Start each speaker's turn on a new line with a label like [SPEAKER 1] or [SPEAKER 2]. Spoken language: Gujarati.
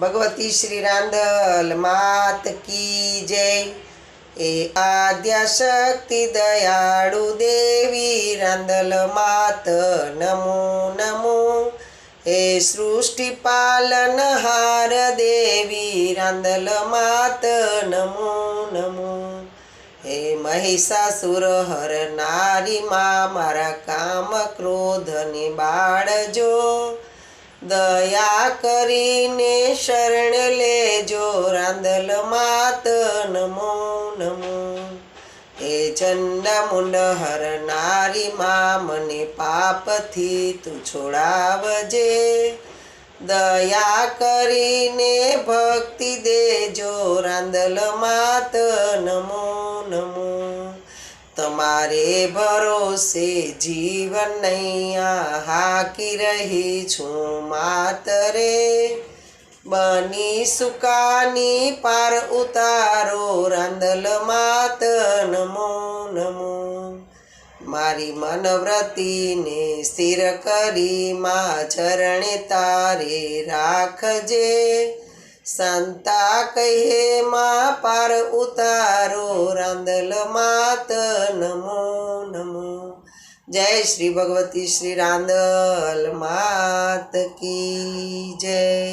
[SPEAKER 1] ભગવતી શ્રી રાંદલ માત કી જય. એ આદ્યા શક્તિ દયાળુ દેવી રાંદલ માત નમો નમો. એ સૃષ્ટિ પાલન હાર દેવી રાંદલ માત નમો નમો. હે મહિષાસુર, હર નારી મા મારા કામ ક્રોધ ને બાળજો. દયા કરીને શરણ લેજો રાંદલ માત નમો નમો. એ ચંડા મુંડ હર નારી માં મને પાપથી તું છોડાવજે. દયા કરીને ભક્તિ દેજો રાંદલ માત નમો નમો. તમારે ભરોસે જીવન નૈયા હાકી રહી છું માતરે. બની સુકાની પાર ઉતારો રાંદલ માત નમો નમો મારી મનવ્રતિને સ્થિર કરી, મા ચરણે તારે રાખજે. સંતા કહે માં પાર ઉતારો રાંદલ માત નમો નમો. જય શ્રી ભગવતી શ્રી રાંદલ માત કી જય.